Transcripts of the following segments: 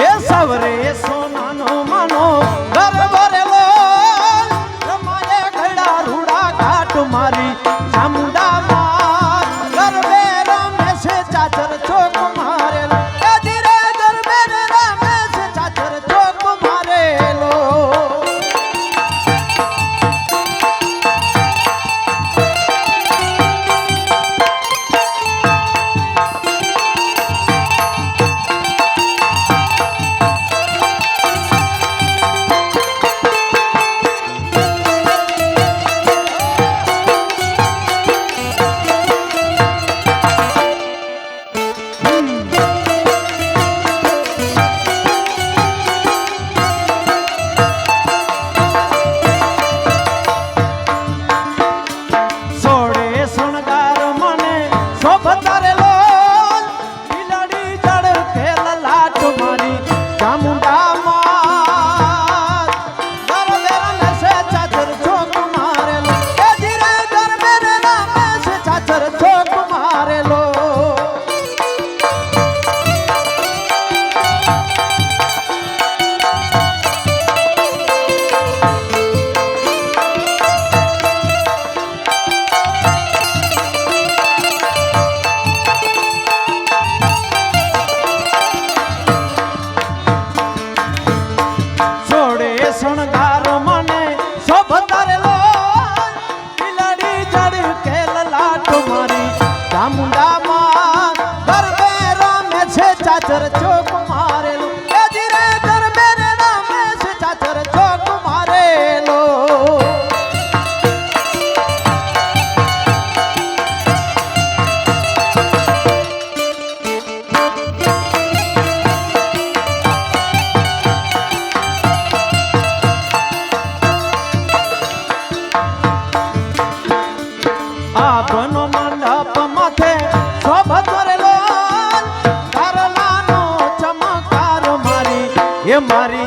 ஏசவரே ஏச રામ રામા કરવે રામે છે ચાચર ચો એ મારી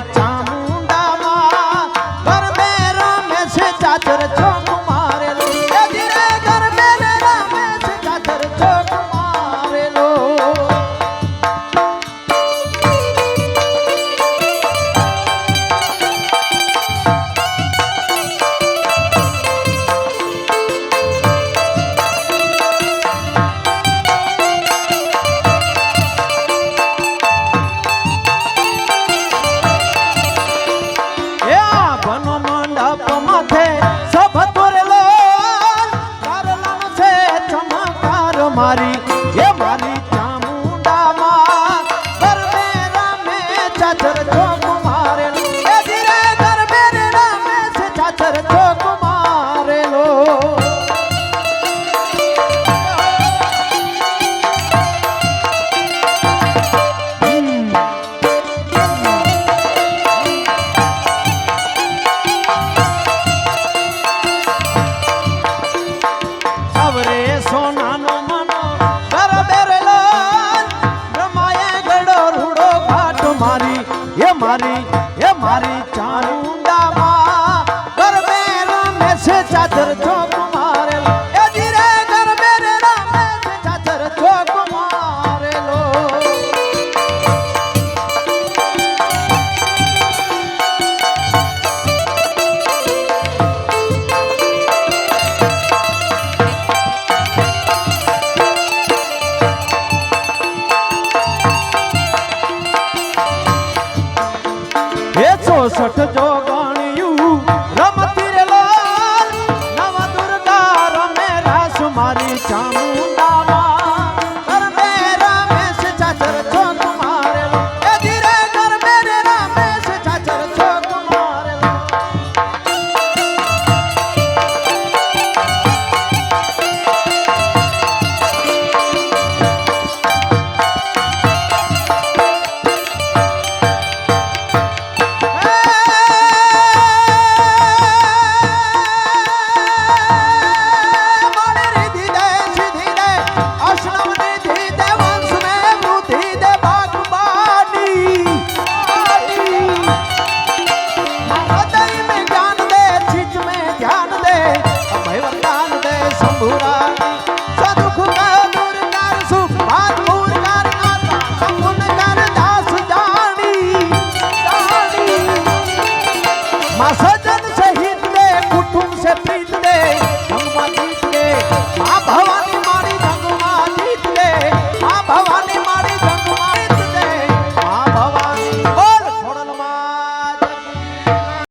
મારી હે મારી ચામુંડામાં ગરબે રમે છે ચાદર જો